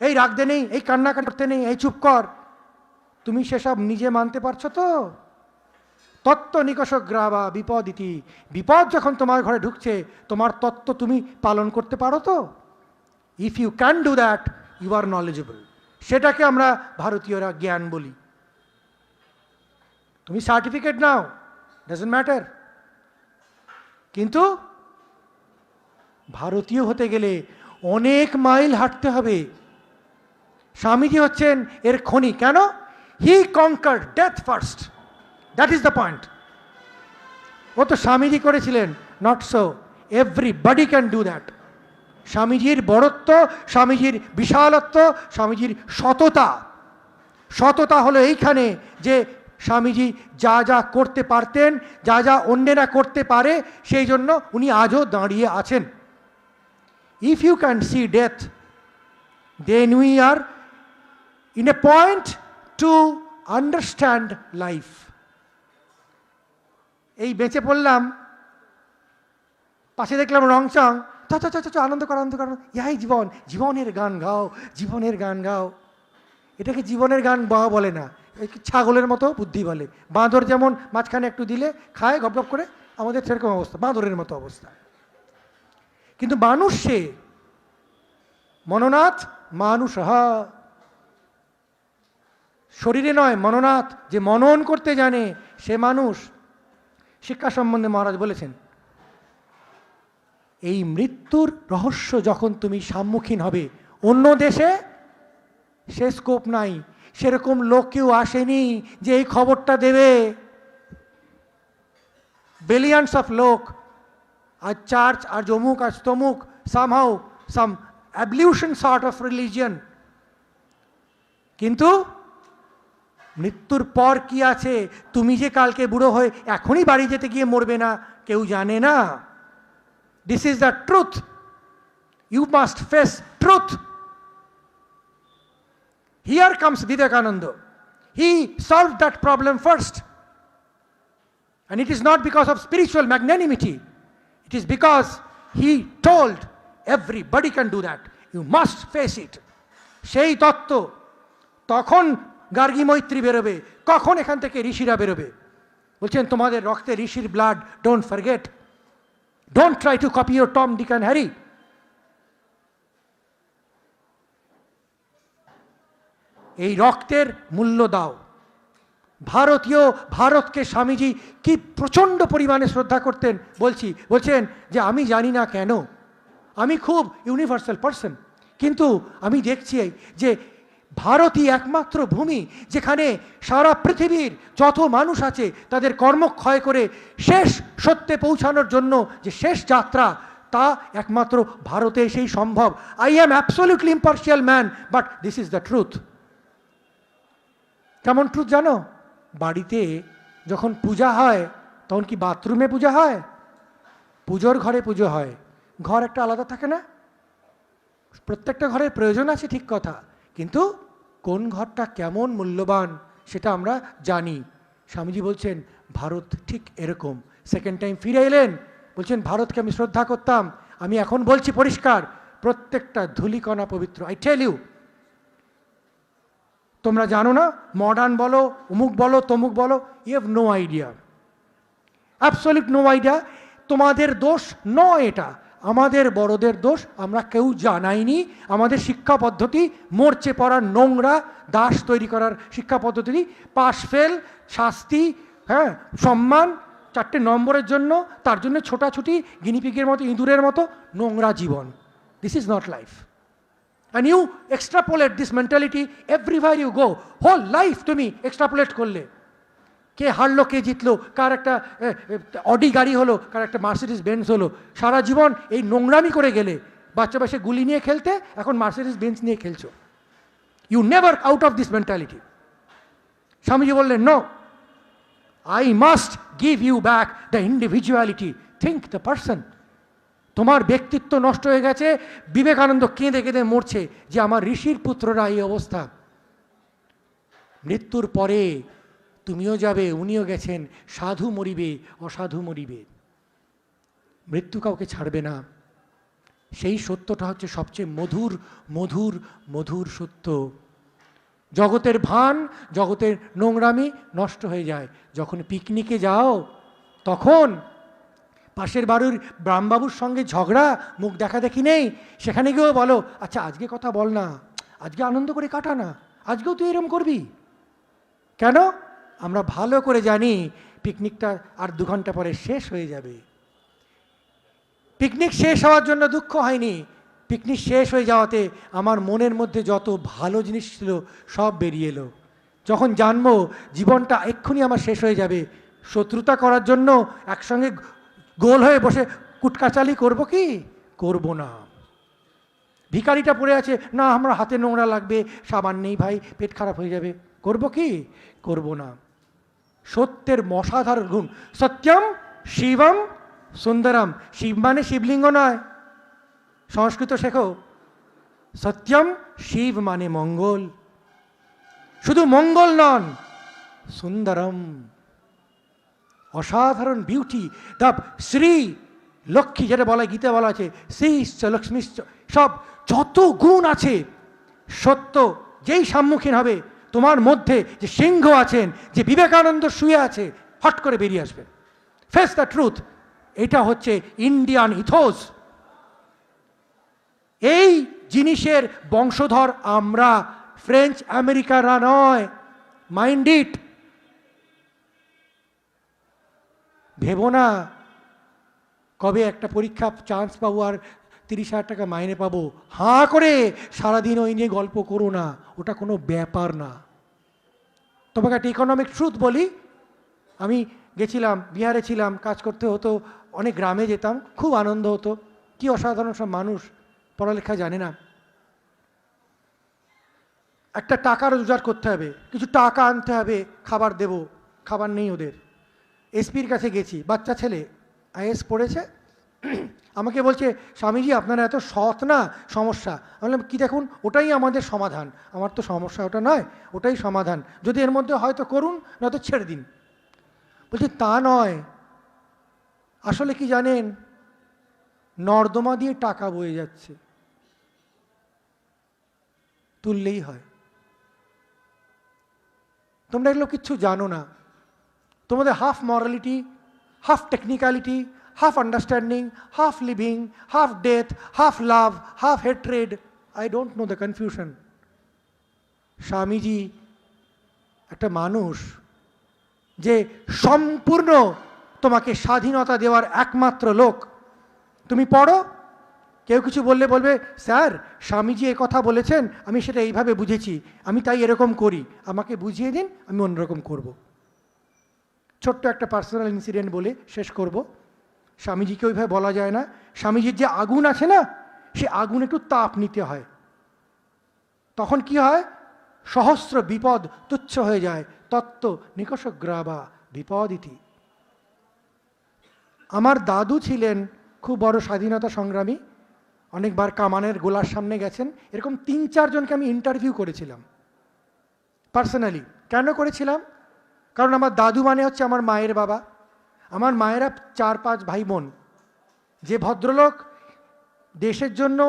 এই রাখতে নেই, এই কান্না করতে নেই, এই চুপ কর। তুমি সেসব নিজে মানতে পারছ তো? তত্ত্ব নিকষ গ্রাবা বিপদ ইতি বিপদ যখন তোমার ঘরে ঢুকছে, তোমার তত্ত্ব তুমি পালন করতে পারো তো? If you can do that you are knowledgeable সেটাকে আমরা ভারতীয়রা জ্ঞান বলি। তুমি সার্টিফিকেট নাও ডাজেন্ট ম্যাটার কিন্তু ভারতীয় হতে গেলে অনেক মাইল হাঁটতে হবে। স্বামীজি হচ্ছেন এর খনি। কেন? He conquer death first that is the point ও তো স্বামীজি করেছিলেন। Not so everybody can do that স্বামীজির বড়ত্ব, স্বামীজির বিশালত্ব, স্বামীজির সততা। সততা হলো এইখানে যে স্বামীজি যা যা করতে পারতেন, যা যা অন্যেরা করতে পারে, সেই জন্য উনি আজও দাঁড়িয়ে আছেন। If you can see death then we are in a point to understand life এই বেঁচে পড়লাম পাশে দেখলাম রংচং। চ চ চ চ, আনন্দ কর আনন্দ কর ইহাই জীবন জীবনের গান গাও জীবনের গান গাও। এটাকে জীবনের গান বাবা বলে না। ছাগলের মতো বুদ্ধি বলে। বাঁদর যেমন মাঝখানে একটু দিলে খায় গপ গপ করে আমাদের সেরকম অবস্থা বাঁদরের মতো অবস্থা। কিন্তু মানুষ সে মননাথ মানুষ হা শরীরে নয়, মননাথ যে মনন করতে জানে, সে মানুষ। শিক্ষা সম্বন্ধে মহারাজ বলেছেন, এই মৃত্যুর রহস্য যখন তুমি সম্মুখীন হবে, অন্য দেশে সে স্কোপ নাই। সেরকম লোক কেউ আসেনি যে এই খবরটা দেবে। বিলিয়ন্স অফ লোক আর চার্চ আর অমুক, আজ তমুক somehow some ablution sort of religion কিন্তু মৃত্যুর পর কি আছে তুমি যে কালকে বুড়ো হয়ে এখনই বাড়ি যেতে গিয়ে মরবে না, কেউ জানে না this is the truth you must face truth here comes Vivekananda he solve that problem first And it is not because of spiritual magnanimity. It is because he told everybody can do that. You must face it. সেই তত্ত্ব তখন গার্গী মৈত্রী বেরোবে। কখন এখান থেকে ঋষিরা বেরোবে? বলছেন, তোমাদের রক্তে ঋষির blood don't forget don't try to copy your Tom Dick Harry এই রক্তের মূল্য দাও। ভারতীয় ভারতকে স্বামীজি কি প্রচণ্ড পরিমাণে শ্রদ্ধা করতেন, বলছি, বলছেন যে আমি জানি না কেন। আমি খুব ইউনিভার্সাল পার্সন কিন্তু আমি দেখছি যে ভারতই একমাত্র ভূমি যেখানে সারা পৃথিবীর যত মানুষ আছে তাদের কর্মক্ষয় করে শেষ সত্যে পৌঁছানোর জন্য যে শেষ যাত্রা, তা একমাত্র ভারতে সেই সম্ভব। I am absolutely impartial man but this is the truth কেমন ট্রুথ জানো? বাড়িতে যখন পূজা হয়, তখন কি বাথরুমে পূজা হয়? পুজোর ঘরে পুজো হয়। ঘর একটা আলাদা থাকে না? প্রত্যেকটা ঘরের প্রয়োজন আছে, ঠিক কথা। কিন্তু কোন ঘরটা কেমন মূল্যবান সেটা আমরা জানি। স্বামীজি বলছেন, ভারত ঠিক এরকম। সেকেন্ড টাইম ফিরে এলেন, বলছেন, ভারতকে আমি শ্রদ্ধা করতাম, আমি এখন বলছি পরিষ্কার, প্রত্যেকটা ধুলিকণা পবিত্র। আই টেল ইউ তোমরা জানো না মডার্ন বলো, অমুক বলো, তমুক বলো you have no idea absolute no idea তোমাদের দোষ নয় এটা। আমাদের বড়দের দোষ আমরা কেউ জানাইনি। আমাদের শিক্ষা পদ্ধতি, মরচে পড়ার নোংরা, দাস তৈরি করার শিক্ষা পদ্ধতি, পাশ ফেল, শাস্তি হ্যাঁ সম্মান, চারটে নম্বরের জন্য, তার জন্য ছোটাছুটি গিনিপিগের মতো, ইঁদুরের মতো, নোংরা জীবন। This is not life And you extrapolate this mentality everywhere you go Whole life তুমি এক্সট্রাপোলেট করলে। কে হারলো, কে জিতলো, কার একটা অডি গাড়ি হলো, কার একটা মার্সিডিস বেঞ্চ হলো। সারা জীবন এই নোংরামি করে গেলে, বাচ্চা বাচ্চা গুলি নিয়ে খেলতে, এখন মার্সিডিস বেঞ্চ নিয়ে খেলছো। You never out of this mentality Swamiji বললেন no I must give you back the individuality think the person তোমার ব্যক্তিত্ব নষ্ট হয়ে গেছে, বিবেকানন্দ কেঁদে কেঁদে মরছে যে আমার ঋষির পুত্ররা এই অবস্থা। মৃত্যুর পরে তুমিও যাবে, উনিও গেছেন। সাধু মরিবে, অসাধু মরিবে। মৃত্যু কাউকে ছাড়বে না। সেই সত্যটা হচ্ছে সবচেয়ে মধুর মধুর মধুর সত্য। জগতের ভান, জগতের নোংরামি নষ্ট হয়ে যায়। যখন পিকনিকে যাও, তখন পাশের বাড়ির ব্রাহ্মবাবুর সঙ্গে ঝগড়া, মুখ দেখা দেখি নেই। সেখানে গিয়েও বলো আচ্ছা আজকে কথা বল না। আজকে আনন্দ করে কাটা না। আজকেও তুই এরম করবি? কেন? আমরা ভালো করে জানি পিকনিকটা আর দু ঘণ্টা পরে শেষ হয়ে যাবে। পিকনিক শেষ হওয়ার জন্য দুঃখ হয়নি। পিকনিক শেষ হয়ে যাওয়াতে আমার মনের মধ্যে যত ভালো জিনিস ছিল সব বেরিয়ে এলো। যখন জানব জীবনটা এক্ষুনি আমার শেষ হয়ে যাবে, শত্রুতা করার জন্য একসঙ্গে গোল হয়ে বসে কুটকাচালি করব কি? করব না। ভিখারিটা পড়ে আছে, না, আমার হাতে নোংরা লাগবে, সাবান নেই ভাই, পেট খারাপ হয়ে যাবে। করব কি? করব না। সত্যের মশাধার গুণ। সত্যম শিবম সুন্দরম। শিব মানে শিবলিঙ্গ নয়। সংস্কৃত শেখো। সত্যম শিব মানে মঙ্গল। শুধু মঙ্গল নন, সুন্দরম। অসাধারণ বিউটি দ্য শ্রী লক্ষ্মী যেটা বলা, গীতে বলা আছে শ্রীশ্চ লক্ষ্মীশ্চ সব যত গুণ আছে, সত্য যেই সম্মুখীন হবে তোমার মধ্যে যে সিংহ আছেন, যে বিবেকানন্দ শুয়ে আছে, হট করে বেরিয়ে আসবে। ফেস দ্য ট্রুথ এটা হচ্ছে ইন্ডিয়ান ইথোস এই জিনিসের বংশধর আমরা ফ্রেঞ্চ আমেরিকারা নয়। মাইন্ড ইট ভেবো না, কবে একটা পরীক্ষা চান্স পাবো আর তিরিশ হাজার টাকা মাইনে পাবো। হাঁ করে সারাদিন ওই নিয়ে গল্প করো না। ওটা কোনো ব্যাপার না। তোমাকে একটা ইকোনমিক ট্রুথ বলি। আমি গেছিলাম, বিহারে ছিলাম, কাজ করতে হতো, অনেক গ্রামে যেতাম, খুব আনন্দ হতো। কি অসাধারণ সব মানুষ, পড়ালেখা জানে না। একটা টাকা রোজগার করতে হবে, কিছু টাকা আনতে হবে, খাবার দেব, খাবার নেই ওদের। এসপির কাছে গেছি, বাচ্চা ছেলে আইএস পড়েছে আমাকে বলছে, স্বামীজি, আপনারা এত সৎ না, সমস্যা। বললাম, কী দেখুন, ওটাই আমাদের সমাধান। আমার তো সমস্যা ওটা নয়, ওটাই সমাধান। যদি এর মধ্যে হয়তো করুন নয়তো ছেড়ে দিন। বলছি, তা নয়। আসলে কি জানেন, নর্দমা দিয়ে টাকা বয়ে যাচ্ছে। তুললেই হয়। তোমরা এগুলো কিচ্ছু জানো না। তোমাদের half morality, half technicality half understanding half living half death half love half hatred I don't know the confusion Swamiji, একটা মানুষ যে সম্পূর্ণ তোমাকে স্বাধীনতা দেওয়ার একমাত্র লোক। তুমি পড়ো, কেউ কিছু বললে বলবে, স্যার, স্বামীজি এ কথা বলেছেন, আমি সেটা এইভাবে বুঝেছি, আমি তাই এরকম করি, আমাকে বুঝিয়ে দিন, আমি অন্যরকম করব। ছোট্ট একটা পার্সোনাল ইনসিডেন্ট বলে শেষ করব। স্বামীজিকে ওইভাবে বলা যায় না। স্বামীজির যে আগুন আছে না, সে আগুন একটু তাপ নিতে হয়। তখন কি হয়? সহস্র বিপদ তুচ্ছ হয়ে যায়। তত্ত্ব নিকষগ্রাবা বিপদ ইতি। আমার দাদু ছিলেন খুব বড় স্বাধীনতা সংগ্রামী। অনেকবার কামানের গোলার সামনে গেছেন। এরকম তিন চারজনকে আমি ইন্টারভিউ করেছিলাম। পার্সোনালি কেন করেছিলাম? কারণ আমার দাদু মানে হচ্ছে আমার মায়ের বাবা। আমার মায়েরা চার পাঁচ ভাই বোন। যে ভদ্রলোক দেশের জন্য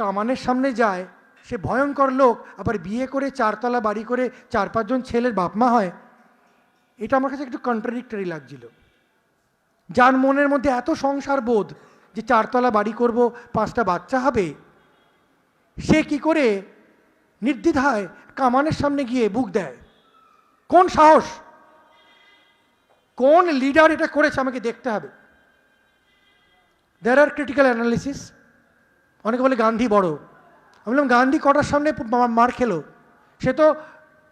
কামানের সামনে যায়, সে ভয়ঙ্কর লোক, আবার বিয়ে করে চারতলা বাড়ি করে চার পাঁচজন ছেলের বাপমা হয়, এটা আমার কাছে একটু কন্ট্রাডিক্টরি লাগছিল। যার মনের মধ্যে এত সংসার বোধ যে চারতলা বাড়ি করব, পাঁচটা বাচ্চা হবে, সে কি করে নির্দ্বিধায় কামানের সামনে গিয়ে বুক দেয়? কোন সাহস? কোন লিডার এটা করেছে আমাকে দেখতে হবে। দেয়ার আর ক্রিটিক্যাল অ্যানালিসিস অনেকে বলে গান্ধী বড়। আমি বললাম, গান্ধী কটার সামনে মার খেলো? সে তো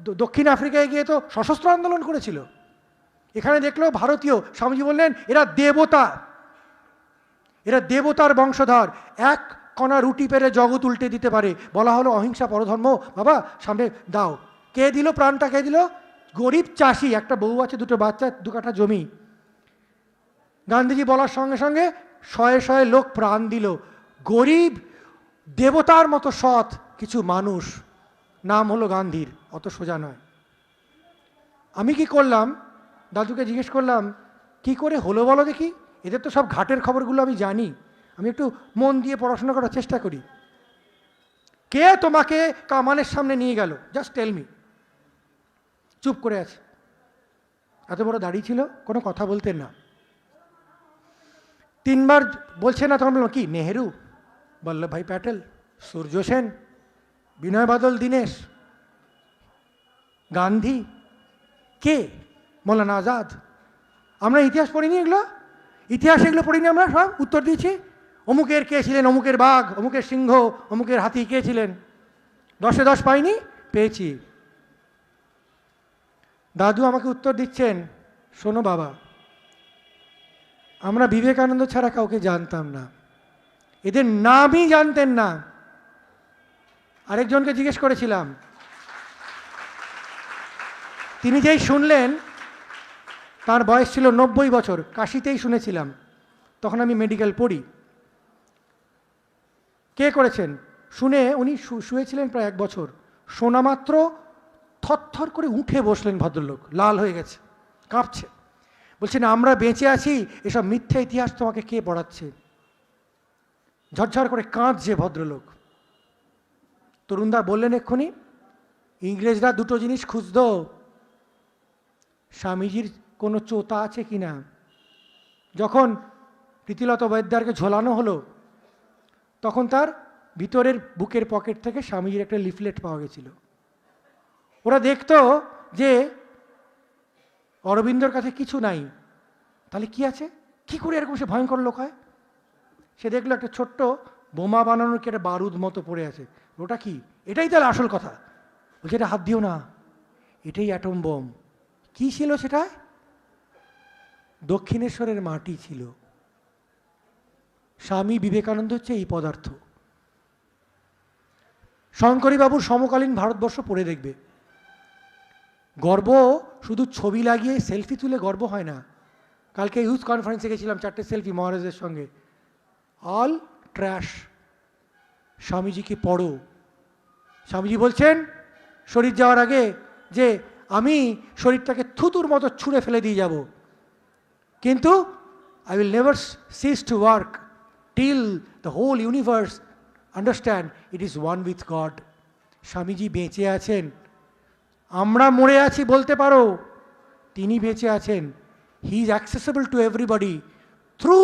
দক্ষিণ আফ্রিকায় গিয়ে তো সশস্ত্র আন্দোলন করেছিল। এখানে দেখল ভারতীয়, স্বামীজি বললেন, এরা দেবতা। এরা দেবতার বংশধর। এক কণা রুটি পেরে জগৎ উল্টে দিতে পারে। বলা হলো অহিংসা পরধর্ম। বাবা, সামনে দাও। কে দিল প্রাণটা? কে দিল? গরিব চাষি, একটা বউ আছে, দুটো বাচ্চা, দু কাঠা জমি। গান্ধীজি বলার সঙ্গে সঙ্গে শয়ে শয়ে লোক প্রাণ দিল। গরিব দেবতার মতো সৎ কিছু মানুষ, নাম হলো গান্ধীর, অত সোজা নয়। আমি কি করলাম? দাদুকে জিজ্ঞেস করলাম, কি করে হলো বলো দেখি? এদের তো সব ঘাটের খবরগুলো আমি জানি। আমি একটু মন দিয়ে পড়াশোনা করার চেষ্টা করি। কে তোমাকে কামানের সামনে নিয়ে গেল? জাস্ট টেল মি চুপ করে আছে। এত বড় দাঁড়িয়ে ছিল, কোনো কথা বলতেন না। তিনবার বলছে না, তখন বললাম, কি, নেহেরু? বল্লভভাই প্যাটেল, সূর্য সেন, বিনয় বাদল, দীনেশ, গান্ধী, কে? মৌলানা আজাদ। আমরা ইতিহাস পড়িনি এগুলো? ইতিহাস এগুলো পড়িনি আমরা সব? উত্তর দিয়েছি? অমুকের কে ছিলেন? অমুকের বাঘ, অমুকের সিংহ, অমুকের হাতি কে ছিলেন? দশে দশ পাইনি? পেয়েছি। দাদু আমাকে উত্তর দিচ্ছেন, শোনো বাবা, আমরা বিবেকানন্দ ছাড়া কাউকে জানতাম না। এদের নামই জানতেন না। আরেকজনকে জিজ্ঞেস করেছিলাম, তিনি যেই শুনলেন, তার বয়স ছিল নব্বই বছর, কাশিতেই শুনেছিলাম, তখন আমি মেডিকেল পড়ি। কে করেছেন? শুনে উনি শুয়েছিলেন প্রায় এক বছর। শোনা মাত্র থরথর করে উঠে বসলেন ভদ্রলোক, লাল হয়ে গেছে, কাঁপছে। বলছেন আমরা বেঁচে আছি, এসব মিথ্যা ইতিহাস তোমাকে কে পড়াচ্ছে? ঝরঝর করে কাঁদছে ভদ্রলোক। তরুণদা বললেন, এক্ষুনি ইংরেজরা দুটো জিনিস খুঁজত, স্বামীজির কোনো চোতা আছে কি না? যখন প্রীতিলত বৈদ্যারকে ঝোলানো হলো, তখন তার ভিতরের বুকের পকেট থেকে স্বামীজির একটা লিফলেট পাওয়া গেছিল। ওরা দেখতো যে অরবিন্দর কাছে কিছু নাই। তাহলে কি আছে? কি করে এরকম সে ভয়ঙ্কর লোক হয়? সে দেখল একটা ছোট্ট বোমা বানানোর কি একটা বারুদ মতো পড়ে আছে। ওটা কি? এটাই তাহলে আসল কথা। বলছে, এটা হাত দিও না। এটাই অ্যাটম বোম কি ছিল সেটা? দক্ষিণেশ্বরের মাটি ছিল। স্বামী বিবেকানন্দ হচ্ছে এই পদার্থ। শঙ্করীবাবুর সমকালীন ভারতবর্ষ পড়ে দেখবে। গর্ব শুধু ছবি লাগিয়ে সেলফি তুলে গর্ব হয় না। কালকে ইউথ কনফারেন্সে গেছিলাম চারটে সেলফি মহারাজের সঙ্গে। অল ট্র্যাশ স্বামীজিকে পড়ো? স্বামীজি বলছেন, শরীর যাওয়ার আগে যে আমি শরীরটাকে থুতুর মতো ছুঁড়ে ফেলে দিয়ে যাব। কিন্তু I will never cease to work till the whole universe understand it is one with God Swamiji বেঁচে আছেন। আমরা মরে আছি বলতে পারো। তিনি বেঁচে আছেন। He is accessible to everybody through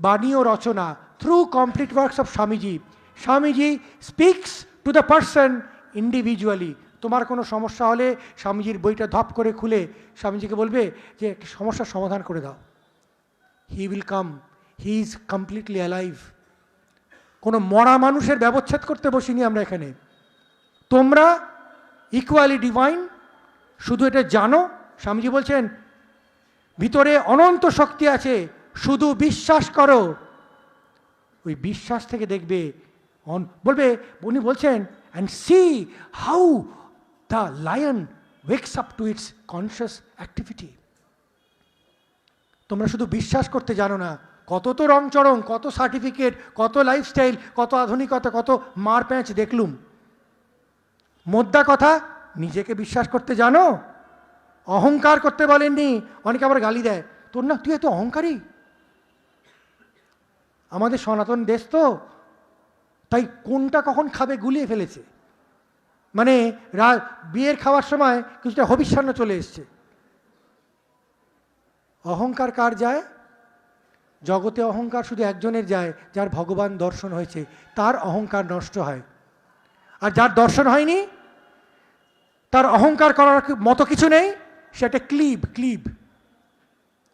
বাণী ও রচনা through complete works of Swamiji. Swamiji speaks to the person individually তোমার কোনো সমস্যা হলে স্বামীজির বইটা ধপ করে খুলে স্বামীজিকে বলবে যে, একটা সমস্যার সমাধান করে দাও। He will come he is completely alive কোনো মরা মানুষের ব্যবচ্ছেদ করতে বসিনি আমরা এখানে। তোমরা ইকুয়ালি ডিভাইন শুধু এটা জানো? স্বামীজি বলছেন, ভিতরে অনন্ত শক্তি আছে, শুধু বিশ্বাস করো। ওই বিশ্বাস থেকে দেখবে, অন বলবে, উনি বলছেন and see how the lion wakes up to its conscious activity তোমরা শুধু বিশ্বাস করতে জানো না, কত তো রং চড়ং কত সার্টিফিকেট কত লাইফস্টাইল কত আধুনিকতা, কত মার প্যাঁচ দেখলুম। মোদ্দা কথা, নিজেকে বিশ্বাস করতে জানো? অহংকার করতে বলেননি, অনেকে আবার গালি দেয়। তোর না, তুই এত অহংকারী? আমাদের সনাতন দেশ তো, তাই কোনটা কখন খাবে গুলিয়ে ফেলেছে। মানে বিয়ের খাওয়ার সময় কিছুটা হবিষ্যান্ন চলে এসছে। অহংকার কার যায়? জগতে অহংকার শুধু একজনের যায়, যার ভগবান দর্শন হয়েছে। তার অহংকার নষ্ট হয়। আর যার দর্শন হয়নি তার অহংকার করার মতো কিছু নেই? সে একটা ক্লিব ক্লিব।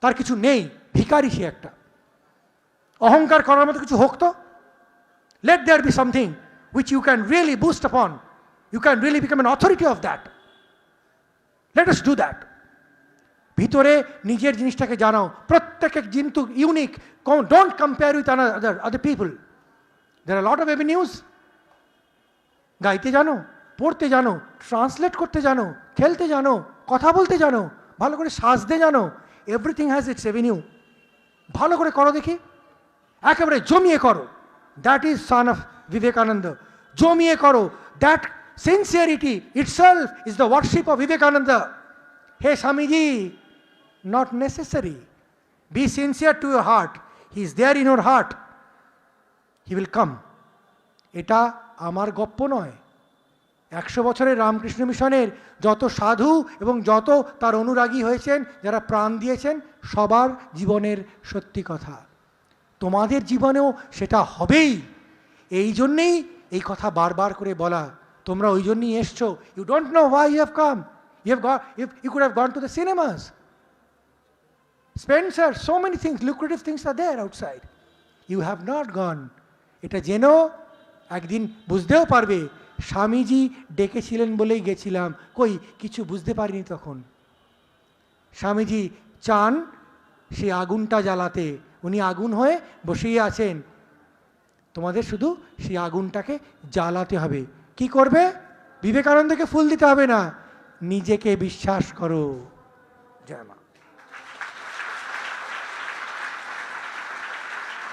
তার কিছু নেই ভিকারি সে একটা। অহংকার করার মতো কিছু হোক তো? Let there be something which you can really boost upon you can really become an authority of that let us do that ভিতরে নিজের জিনিসটাকে জানাও। প্রত্যেক কিন্তু unique don't compare with other other people there R lot of avenues গাইতে জানো। পড়তে জানো ট্রান্সলেট করতে জানো, খেলতে জানো, কথা বলতে জানো, ভালো করে সাজতে জানো এভরিথিং হ্যাজ ইটস এভিনিউ ভালো করে করো দেখি। একেবারে জমিয়ে করো। That is son of Vivekananda জমিয়ে করো। That sincerity itself is the worship of Vivekananda hey Swamiji not necessary be sincere to your heart he is there in your heart he will come এটা আমার গপ্প নয়। একশো বছরের রামকৃষ্ণ মিশনের যত সাধু এবং যত তার অনুরাগী হয়েছেন যারা প্রাণ দিয়েছেন সবার জীবনের সত্যি কথা। তোমাদের জীবনেও সেটা হবেই। এই জন্যেই এই কথা বারবার করে বলা। তোমরা ওই জন্যই এসছো। You don't know why you have come you have got you could have gone to the cinemas Spencer, so many things lucrative things are there outside you have not gone. এটা জেনো একদিন বুঝতেও পারবে স্বামীজি ডেকেছিলেন বলেই গেছিলাম। কই, কিছু বুঝতে পারিনি তখন। স্বামীজি চান সেই আগুনটা জ্বালাতে। উনি আগুন হয়ে বসেই আছেন। তোমাদের শুধু সেই আগুনটাকে জ্বালাতে হবে। কি করবে? বিবেকানন্দকে ফুল দিতে হবে না। নিজেকে বিশ্বাস করো। জয় মা।